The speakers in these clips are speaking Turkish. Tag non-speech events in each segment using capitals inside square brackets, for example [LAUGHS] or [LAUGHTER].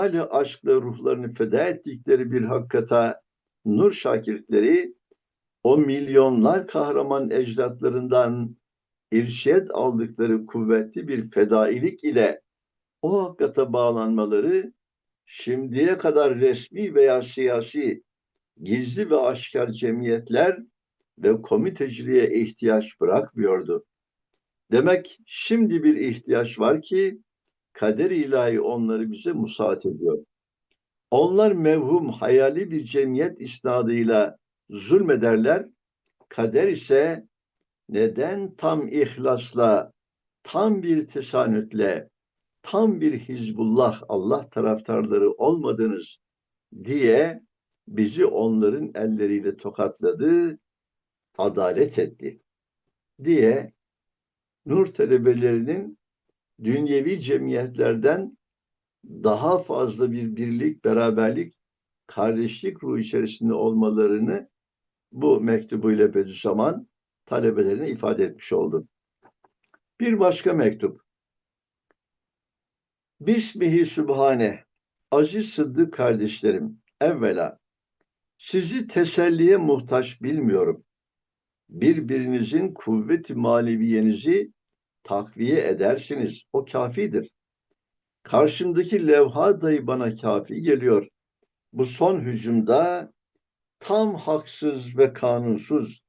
kemali aşkla ruhlarını feda ettikleri bir hakikata nur şakirtleri o milyonlar kahraman ecdatlarından irşed aldıkları kuvvetli bir fedailik ile o hakikate bağlanmaları şimdiye kadar resmi veya siyasi gizli ve aşikar cemiyetler ve komiteciliğe ihtiyaç bırakmıyordu. Demek şimdi bir ihtiyaç var ki kader ilahi onları bize musaat ediyor. Onlar mevhum, hayali bir cemiyet isnadıyla zulmederler. Kader ise neden tam ihlasla, tam bir tesanütle, tam bir Hizbullah Allah taraftarları olmadınız diye bizi onların elleriyle tokatladı, adalet etti diye nur talebelerinin dünyevi cemiyetlerden daha fazla bir birlik, beraberlik, kardeşlik ruhu içerisinde olmalarını bu mektubuyla Bediüzzaman talebelerine ifade etmiş oldu. Bir başka mektup. Bismihi Sübhane, aziz sıddık kardeşlerim, evvela sizi teselliye muhtaç bilmiyorum. Birbirinizin kuvveti maneviyenizi takviye edersiniz. O kafidir. Karşımdaki levha dahi bana kafi geliyor. Bu son hücumda tam haksız ve kanunsuz,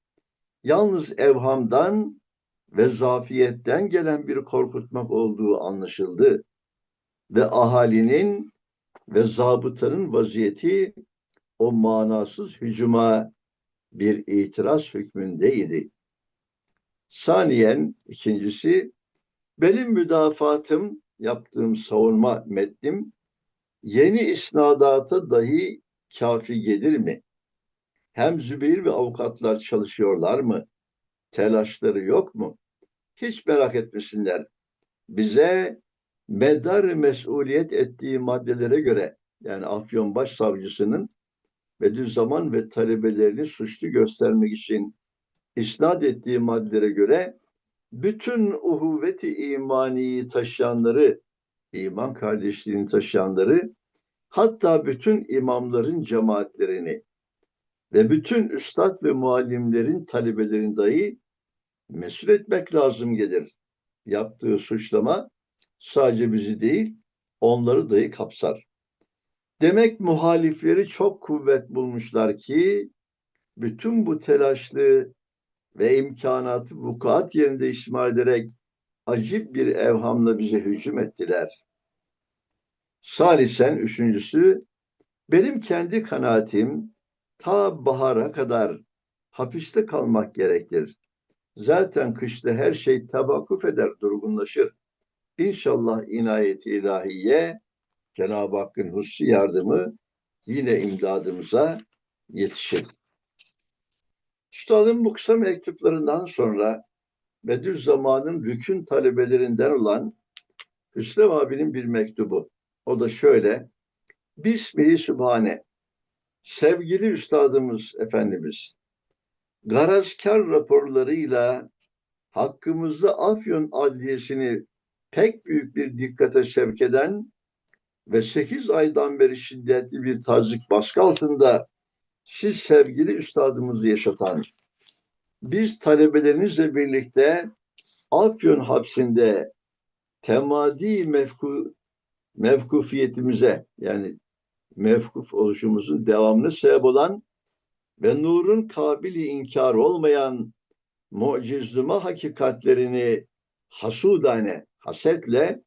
yalnız evhamdan ve zafiyetten gelen bir korkutmak olduğu anlaşıldı. Ve ahalinin ve zabıtanın vaziyeti o manasız hücuma bir itiraz hükmündeydi. Saniyen ikincisi benim müdafatım yaptığım savunma metnim yeni isnadata dahi kafi gelir mi? Hem Zübeyir ve avukatlar çalışıyorlar mı? Telaşları yok mu? Hiç merak etmesinler. Bize medar mesuliyet ettiği maddelere göre yani Afyon Başsavcısının Bediüzzaman ve talebelerini suçlu göstermek için isnat ettiği maddelere göre bütün uhuvveti imaniyi taşıyanları, iman kardeşliğini taşıyanları, hatta bütün imamların cemaatlerini ve bütün üstad ve muallimlerin talebelerini dahi mesul etmek lazım gelir. Yaptığı suçlama sadece bizi değil, onları dahi kapsar. Demek muhalifleri çok kuvvet bulmuşlar ki bütün bu telaşlı ve imkanatı vukuat yerinde işmal ederek acip bir evhamla bize hücum ettiler. Salisen üçüncüsü, benim kendi kanaatim ta bahara kadar hapiste kalmak gerekir. Zaten kışta her şey tabakuf eder, durgunlaşır. İnşallah inayeti ilahiye Cenab-ı Hakk'ın hususi yardımı yine imdadımıza yetişir. Üstadın bu kısa mektuplarından sonra Bediüzzaman'ın rükün talebelerinden olan Hüsrev abinin bir mektubu. O da şöyle. Bismihi Sübhane. Sevgili Üstadımız Efendimiz, garazkar raporlarıyla hakkımızda Afyon Adliyesi'ni pek büyük bir dikkate sevk eden ve sekiz aydan beri şiddetli bir tazik baskı altında siz sevgili üstadımızı yaşatan, biz talebelerinizle birlikte Afyon hapsinde temadi mevku, mevkufiyetimize yani mevkuf oluşumuzun devamını sebep olan ve nurun kabili inkar olmayan mucizluma hakikatlerini hasudane, hasetle,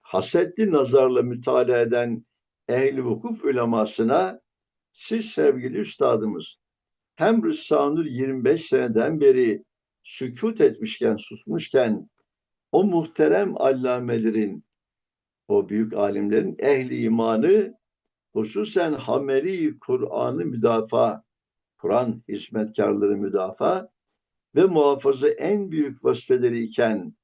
hasetli nazarla mütalaa eden ehli vukuf ulemasına siz sevgili üstadımız hem Rüssanur 25 seneden beri sükut etmişken, susmuşken o muhterem allamelerin, o büyük alimlerin ehli imanı hususen Hameri Kur'an'ı müdafaa, Kur'an hizmetkarları müdafaa ve muhafaza en büyük vazifeleri iken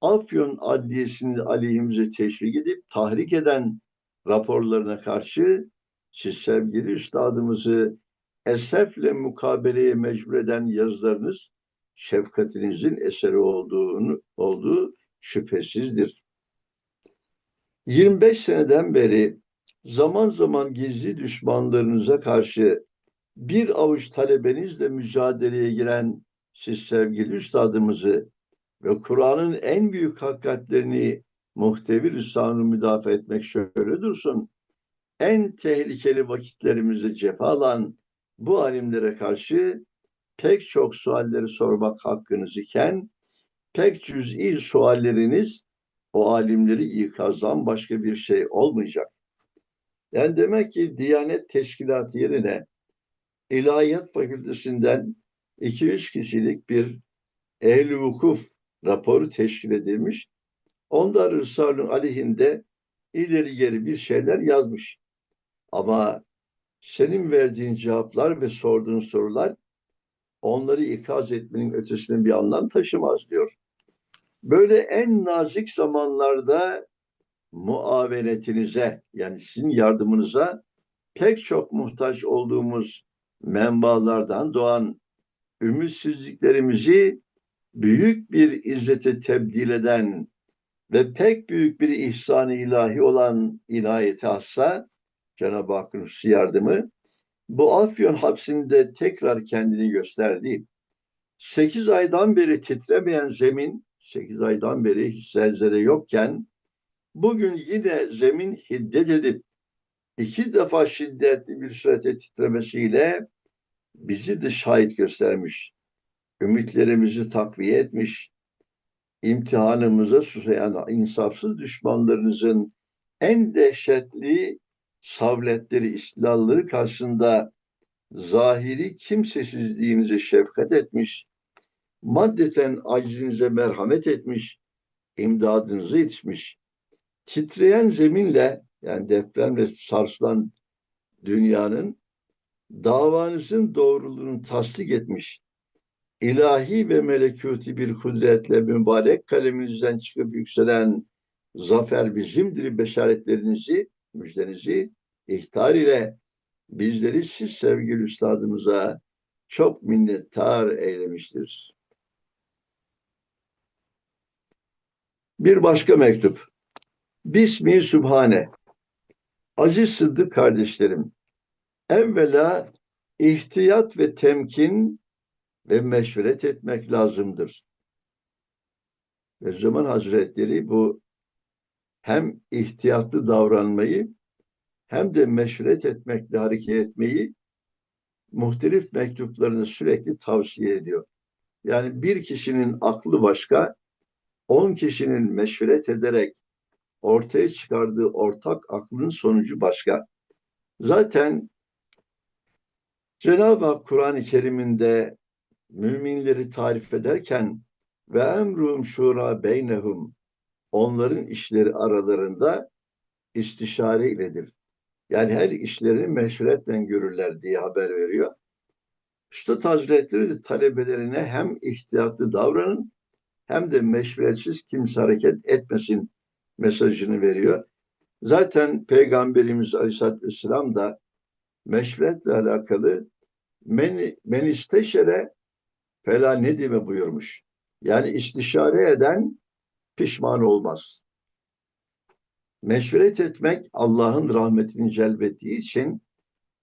Afyon Adliyesi'ni aleyhimize teşvik edip tahrik eden raporlarına karşı siz sevgili üstadımızı esefle mukabeleye mecbur eden yazılarınız şefkatinizin eseri olduğunu olduğu şüphesizdir. 25 seneden beri zaman zaman gizli düşmanlarınıza karşı bir avuç talebenizle mücadeleye giren siz sevgili üstadımızı ve Kur'an'ın en büyük hakikatlerini muhtevi lisanı müdafaa etmek şöyle dursun. En tehlikeli vakitlerimizi cephe alan bu alimlere karşı pek çok sualleri sormak hakkınız iken pek cüz'i sualleriniz o alimleri ikazdan başka bir şey olmayacak. Yani demek ki Diyanet Teşkilatı yerine İlahiyat Fakültesinden 2-3 kişilik bir ehl vukuf raporu teşkil edilmiş. Onlar Risale'nin aleyhinde ileri geri bir şeyler yazmış. Ama senin verdiğin cevaplar ve sorduğun sorular onları ikaz etmenin ötesinde bir anlam taşımaz diyor. Böyle en nazik zamanlarda muavenetinize yani sizin yardımınıza pek çok muhtaç olduğumuz menbalardan doğan ümitsizliklerimizi büyük bir izzete tebdil eden ve pek büyük bir ihsan ilahi olan inayeti hassa Cenab-ı Hakk'ın yardımı bu Afyon hapsinde tekrar kendini gösterdi. Sekiz aydan beri titremeyen zemin, sekiz aydan beri zelzele yokken bugün yine zemin hiddet edip iki defa şiddetli bir surete titremesiyle bizi de şahit göstermiş. Ümitlerimizi takviye etmiş. imtihanımıza susayan insafsız düşmanlarınızın en dehşetli savletleri, istillalları karşısında zahiri kimsesizliğinize şefkat etmiş, maddeten acizinize merhamet etmiş, imdadınıza yetişmiş. Titreyen zeminle yani depremle sarsılan dünyanın davanızın doğruluğunu tasdik etmiş, ilahi ve melekuti bir kudretle mübarek kaleminizden çıkıp yükselen zafer bizimdir beşaretlerinizi, müjdenizi ihtar ile bizleri siz sevgili üstadımıza çok minnettar eylemiştir. Bir başka mektup. Bismi Sübhane. Aziz Sıddık kardeşlerim, evvela ihtiyat ve temkin ve meşveret etmek lazımdır. Ve zaman Hazretleri bu hem ihtiyatlı davranmayı hem de meşveret etmekle hareket etmeyi muhtelif mektuplarını sürekli tavsiye ediyor. Yani bir kişinin aklı başka, on kişinin meşveret ederek ortaya çıkardığı ortak aklın sonucu başka. Zaten Cenab-ı Hak Kur'an-ı Kerim'inde müminleri tarif ederken ve emrum şura beynehum onların işleri aralarında istişare iledir. Yani her işlerini meşveretle görürler diye haber veriyor. Üstad Hazretleri de talebelerine hem ihtiyatlı davranın hem de meşveretsiz kimse hareket etmesin mesajını veriyor. Zaten Peygamberimiz Aleyhisselatü Vesselam da meşveretle alakalı men, men isteşere fela nedime buyurmuş. Yani istişare eden pişman olmaz. Meşveret etmek Allah'ın rahmetini celbettiği için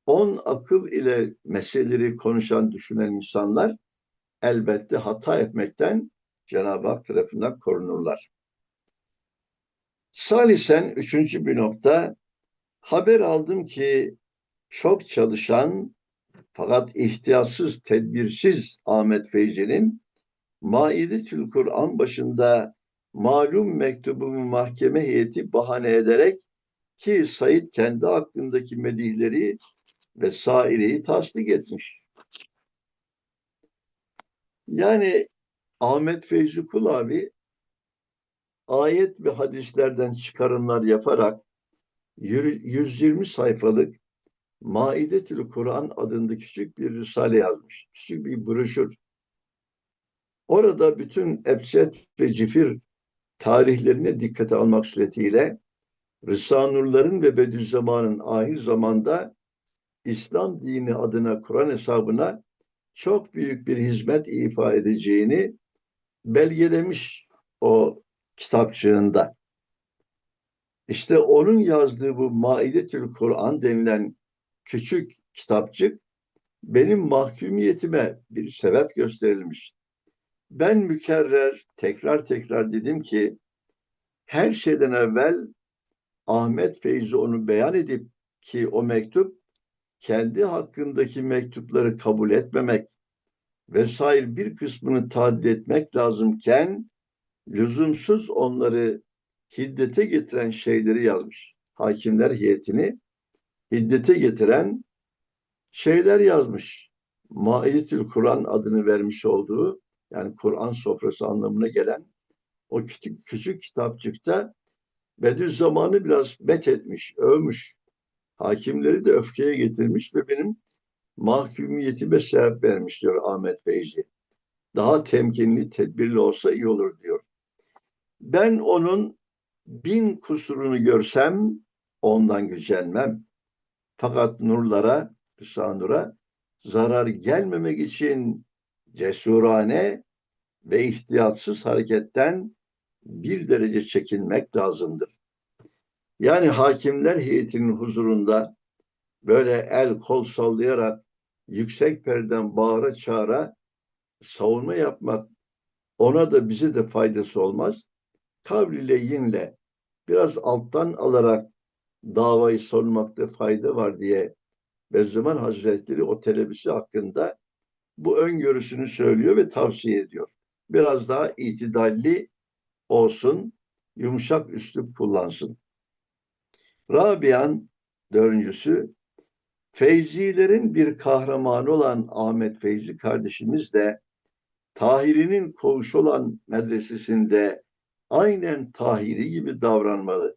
on akıl ile meseleleri konuşan, düşünen insanlar elbette hata etmekten Cenab-ı Hak tarafından korunurlar. Salisen üçüncü bir nokta haber aldım ki çok çalışan fakat ihtiyatsız, tedbirsiz Ahmet Feyci'nin Maide-tül Kur'an başında malum mektubumu mahkeme heyeti bahane ederek ki Said kendi hakkındaki medihleri ve saireyi tasdik etmiş. Yani Ahmet Feyzi Kul abi ayet ve hadislerden çıkarımlar yaparak 120 sayfalık Maidetül Kur'an adında küçük bir risale yazmış. Küçük bir broşür. Orada bütün ebset ve cifir tarihlerine dikkate almak suretiyle Rısanurların ve Bediüzzaman'ın ahir zamanda İslam dini adına Kur'an hesabına çok büyük bir hizmet ifa edeceğini belgelemiş o kitapçığında. İşte onun yazdığı bu Maidetül Kur'an denilen küçük kitapçık benim mahkumiyetime bir sebep gösterilmiş. Ben mükerrer tekrar tekrar dedim ki her şeyden evvel Ahmet Feyzi onu beyan edip ki o mektup kendi hakkındaki mektupları kabul etmemek vesaire bir kısmını tadil etmek lazımken lüzumsuz onları hiddete getiren şeyleri yazmış. Hakimler heyetini hiddete getiren şeyler yazmış. Maidetül Kur'an adını vermiş olduğu yani Kur'an sofrası anlamına gelen o küçük, küçük kitapçıkta Bediüzzaman'ı biraz met etmiş, övmüş. Hakimleri de öfkeye getirmiş ve benim mahkumiyetime sebep vermiş diyor Ahmet Beyci. Daha temkinli, tedbirli olsa iyi olur diyor. Ben onun bin kusurunu görsem ondan gücenmem. Fakat nurlara, Rıza zarar gelmemek için cesurane ve ihtiyatsız hareketten bir derece çekinmek lazımdır. Yani hakimler heyetinin huzurunda böyle el kol sallayarak yüksek perden bağıra çağıra savunma yapmak ona da bize de faydası olmaz. Kavliyle yinle biraz alttan alarak davayı savunmakta fayda var diye Bediüzzaman Hazretleri o telebisi hakkında bu öngörüsünü söylüyor ve tavsiye ediyor. Biraz daha itidalli olsun, yumuşak üslup kullansın. Rabian dördüncüsü Feyzilerin bir kahramanı olan Ahmet Feyzi kardeşimiz de Tahiri'nin koğuş olan medresesinde aynen Tahiri gibi davranmalı.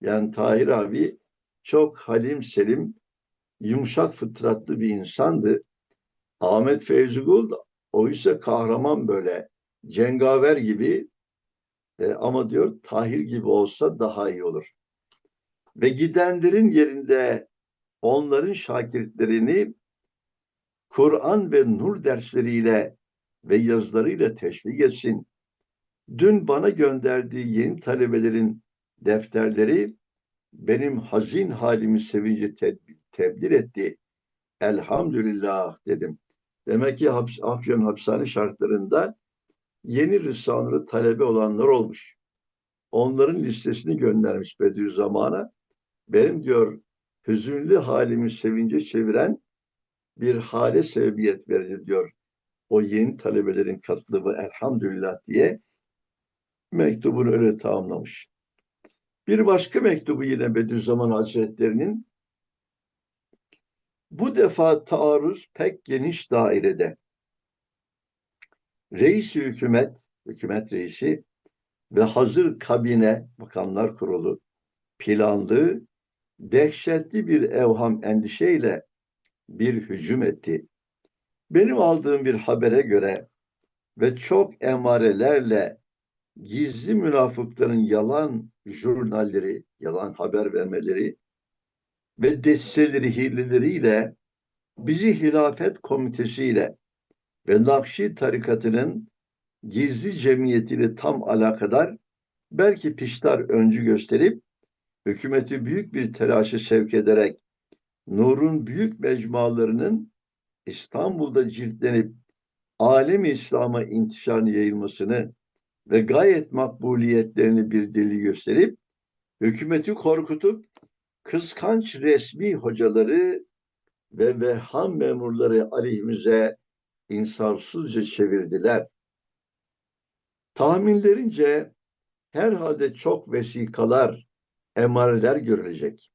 Yani Tahir abi çok halim selim, yumuşak fıtratlı bir insandı. Ahmet Feyzi Gul o ise kahraman böyle, cengaver gibi e, ama diyor Tahir gibi olsa daha iyi olur. Ve gidenlerin yerinde onların şakirtlerini Kur'an ve nur dersleriyle ve yazılarıyla teşvik etsin. Dün bana gönderdiği yeni talebelerin defterleri benim hazin halimi sevince tebdil etti. Elhamdülillah dedim. Demek ki haps, Afyon hapishane şartlarında yeni Risale-i talebe olanlar olmuş. Onların listesini göndermiş Bediüzzaman'a. Benim diyor hüzünlü halimi sevince çeviren bir hale sebebiyet verdi diyor. O yeni talebelerin katılımı elhamdülillah diye mektubunu öyle tamamlamış. Bir başka mektubu yine Bediüzzaman Hazretleri'nin bu defa taarruz pek geniş dairede. Reis hükümet, hükümet reisi ve hazır kabine, bakanlar kurulu, planlı, dehşetli bir evham endişeyle bir hücum etti. Benim aldığım bir habere göre ve çok emarelerle gizli münafıkların yalan jurnalleri, yalan haber vermeleri ve desteleri hileleriyle bizi hilafet komitesiyle ve Nakşi tarikatının gizli cemiyetiyle tam alakadar belki piştar öncü gösterip hükümeti büyük bir telaşı sevk ederek Nur'un büyük mecmualarının İstanbul'da ciltlenip alem İslam'a intişarını yayılmasını ve gayet makbuliyetlerini bir deli gösterip hükümeti korkutup kıskanç resmi hocaları ve vehham memurları aleyhimize insafsızca çevirdiler. Tahminlerince herhalde çok vesikalar, emareler görülecek.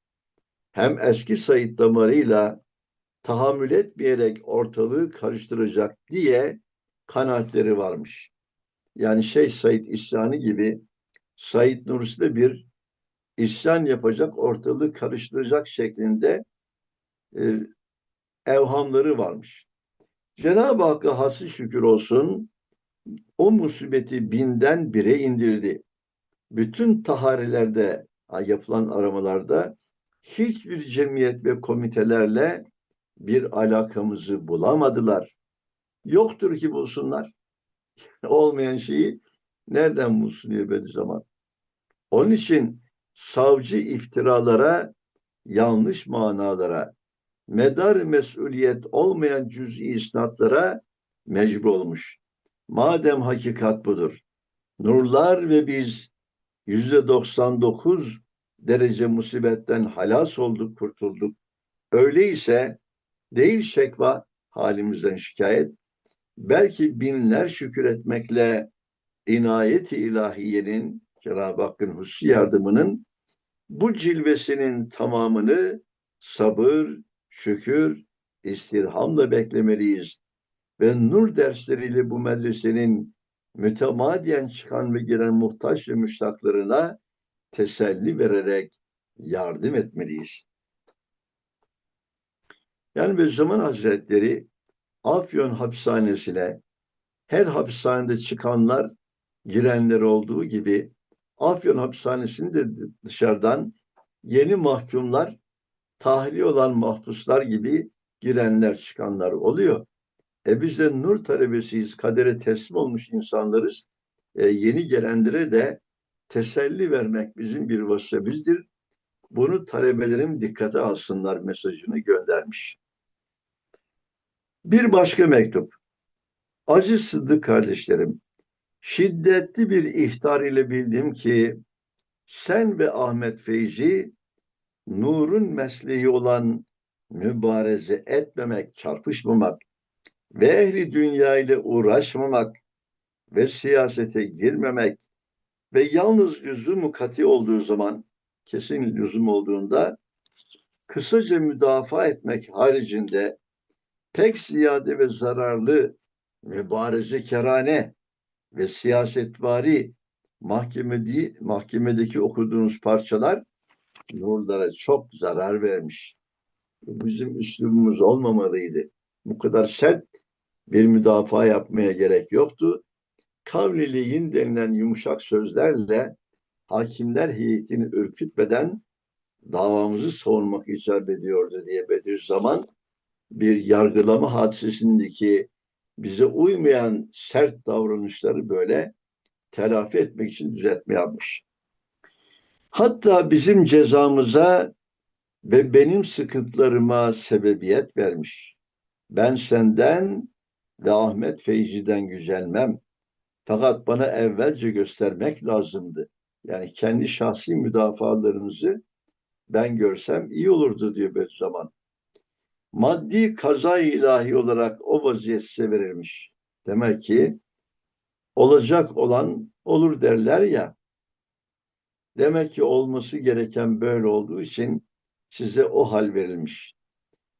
Hem eski Said damarıyla tahammül etmeyerek ortalığı karıştıracak diye kanaatleri varmış. Yani şey Said İsyanı gibi Said Nursi de bir isyan yapacak, ortalığı karıştıracak şeklinde e, evhamları varmış. Cenab-ı Hakk'a hasıl şükür olsun o musibeti binden bire indirdi. Bütün taharilerde yapılan aramalarda hiçbir cemiyet ve komitelerle bir alakamızı bulamadılar. Yoktur ki bulsunlar. [LAUGHS] Olmayan şeyi nereden bulsun diye zaman. Onun için savcı iftiralara, yanlış manalara, medar mesuliyet olmayan cüz'i isnatlara mecbur olmuş. Madem hakikat budur, nurlar ve biz yüzde 99 derece musibetten halas olduk, kurtulduk. Öyleyse değil şekva halimizden şikayet, belki binler şükür etmekle inayeti ilahiyenin, Cenab-ı Hakk'ın hususi yardımının bu cilvesinin tamamını sabır, şükür, istirhamla beklemeliyiz. Ve nur dersleriyle bu medresenin mütemadiyen çıkan ve giren muhtaç ve müştaklarına teselli vererek yardım etmeliyiz. Yani Bediüzzaman Hazretleri Afyon hapishanesine her hapishanede çıkanlar girenler olduğu gibi Afyon hapishanesinde dışarıdan yeni mahkumlar tahliye olan mahpuslar gibi girenler çıkanlar oluyor. E biz de nur talebesiyiz, kadere teslim olmuş insanlarız. E, yeni gelenlere de teselli vermek bizim bir vazifemizdir. Bunu talebelerim dikkate alsınlar mesajını göndermiş. Bir başka mektup. Aziz Sıddık kardeşlerim, şiddetli bir ihtar ile bildim ki sen ve Ahmet Feyzi nurun mesleği olan mübareze etmemek, çarpışmamak ve ehli dünya ile uğraşmamak ve siyasete girmemek ve yalnız lüzumu kati olduğu zaman kesin lüzum olduğunda kısaca müdafaa etmek haricinde pek ziyade ve zararlı mübareze kerane ve siyasetvari mahkemedi, mahkemedeki okuduğunuz parçalar nurlara çok zarar vermiş. Bizim üslubumuz olmamalıydı. Bu kadar sert bir müdafaa yapmaya gerek yoktu. Kavliliğin denilen yumuşak sözlerle hakimler heyetini ürkütmeden davamızı savunmak icap ediyordu diye Bediüzzaman bir yargılama hadisesindeki bize uymayan sert davranışları böyle telafi etmek için düzeltme yapmış. Hatta bizim cezamıza ve benim sıkıntılarıma sebebiyet vermiş. Ben senden ve Ahmet Feyzi'den gücenmem. Fakat bana evvelce göstermek lazımdı. Yani kendi şahsi müdafalarınızı ben görsem iyi olurdu diyor Bediüzzaman. Maddi kaza ilahi olarak o vaziyet size verilmiş. Demek ki olacak olan olur derler ya. Demek ki olması gereken böyle olduğu için size o hal verilmiş.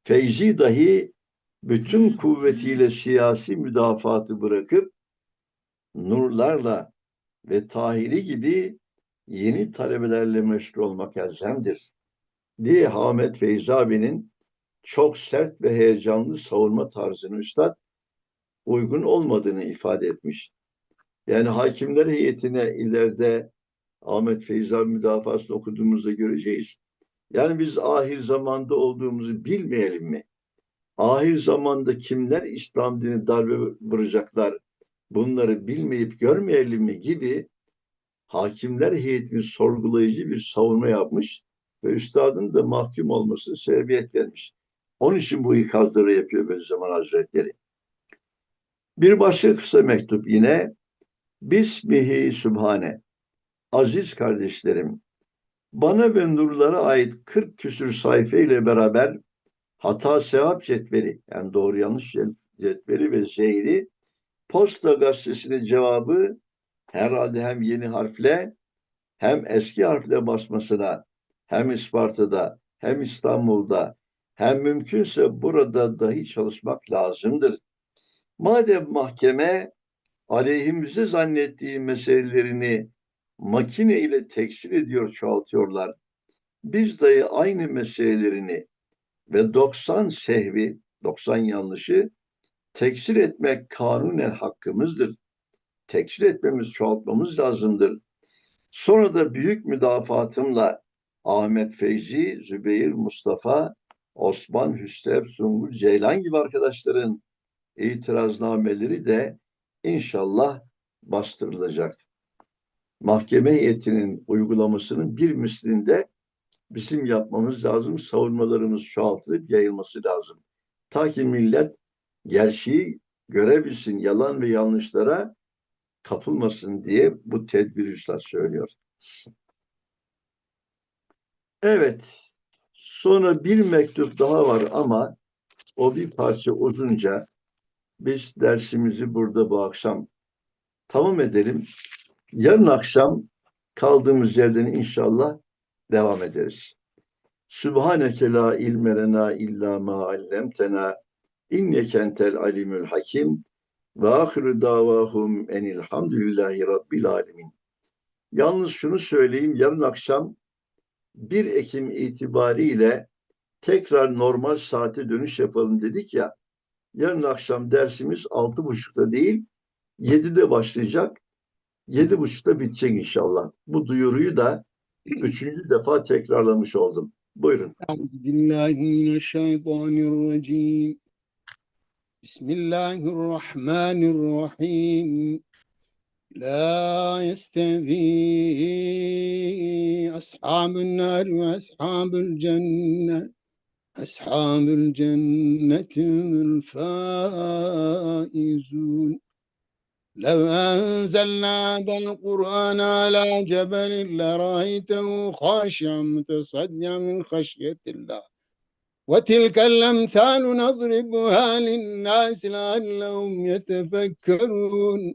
Feyzi dahi bütün kuvvetiyle siyasi müdafaatı bırakıp nurlarla ve tahili gibi yeni talebelerle meşgul olmak elzemdir. diye Ahmet Feyzi abinin çok sert ve heyecanlı savunma tarzını üstad uygun olmadığını ifade etmiş. Yani hakimler heyetine ileride Ahmet Feyzi abi müdafasını okuduğumuzda göreceğiz. Yani biz ahir zamanda olduğumuzu bilmeyelim mi? Ahir zamanda kimler İslam dini darbe vuracaklar? Bunları bilmeyip görmeyelim mi gibi hakimler heyetinin sorgulayıcı bir savunma yapmış ve üstadın da mahkum olmasını sebebiyet vermiş. Onun için bu ikazları yapıyor Bediüzzaman Hazretleri. Bir başka kısa mektup yine Bismihi Sübhane Aziz kardeşlerim bana ve nurlara ait 40 küsür sayfa ile beraber hata sevap cetveli yani doğru yanlış cetveli ve zehri posta gazetesinin cevabı herhalde hem yeni harfle hem eski harfle basmasına hem Isparta'da hem İstanbul'da hem mümkünse burada dahi çalışmak lazımdır. Madem mahkeme aleyhimize zannettiği meselelerini makine ile tekstil ediyor, çoğaltıyorlar. Biz dahi aynı meselelerini ve 90 sehvi, 90 yanlışı tekstil etmek kanunen hakkımızdır. Tekstil etmemiz, çoğaltmamız lazımdır. Sonra da büyük müdafaatımla Ahmet Feyzi, Zübeyir Mustafa, Osman Hüsrev, Sungul Ceylan gibi arkadaşların itiraznameleri de inşallah bastırılacak. mahkeme heyetinin uygulamasının bir mislinde bizim yapmamız lazım. Savunmalarımız çoğaltılıp yayılması lazım. Ta ki millet gerçeği görebilsin, yalan ve yanlışlara kapılmasın diye bu tedbir üstad söylüyor. Evet, sonra bir mektup daha var ama o bir parça uzunca. Biz dersimizi burada bu akşam tamam edelim. Yarın akşam kaldığımız yerden inşallah devam ederiz. Sübhaneke la ilme lena illa ma allemtena inneke entel alimul hakim ve ahiru davahum enilhamdülillahi rabbil alemin. Yalnız şunu söyleyeyim, yarın akşam 1 Ekim itibariyle tekrar normal saate dönüş yapalım dedik ya. Yarın akşam dersimiz 6.30'da değil 7'de başlayacak. 7.30'da bitecek inşallah. Bu duyuruyu da üçüncü defa tekrarlamış oldum. Buyurun. Bismillahirrahmanirrahim. لا يستوي أصحاب النار وأصحاب الجنة. أصحاب الجنة الفائزون. لو أنزلنا هذا القرآن على جبل لرأيته خاشعا متصدعا من خشية الله. وتلك الأمثال نضربها للناس لعلهم يتفكرون.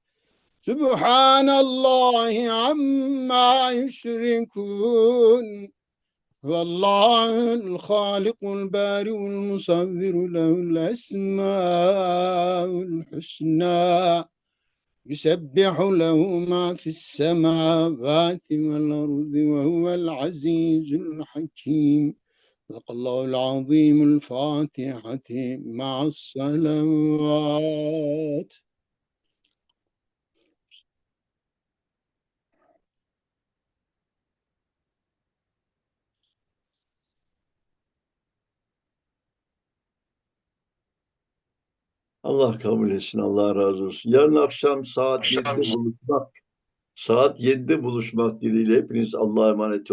سبحان الله عما يشركون. هو الله الخالق البارئ المصور له الأسماء الحسنى. يسبح له ما في السماوات والأرض وهو العزيز الحكيم. صدق الله العظيم الفاتحة مع الصلوات. Allah kabul etsin. Allah razı olsun. Yarın akşam saat 7'de buluşmak saat 7'de buluşmak dileğiyle hepiniz Allah'a emanet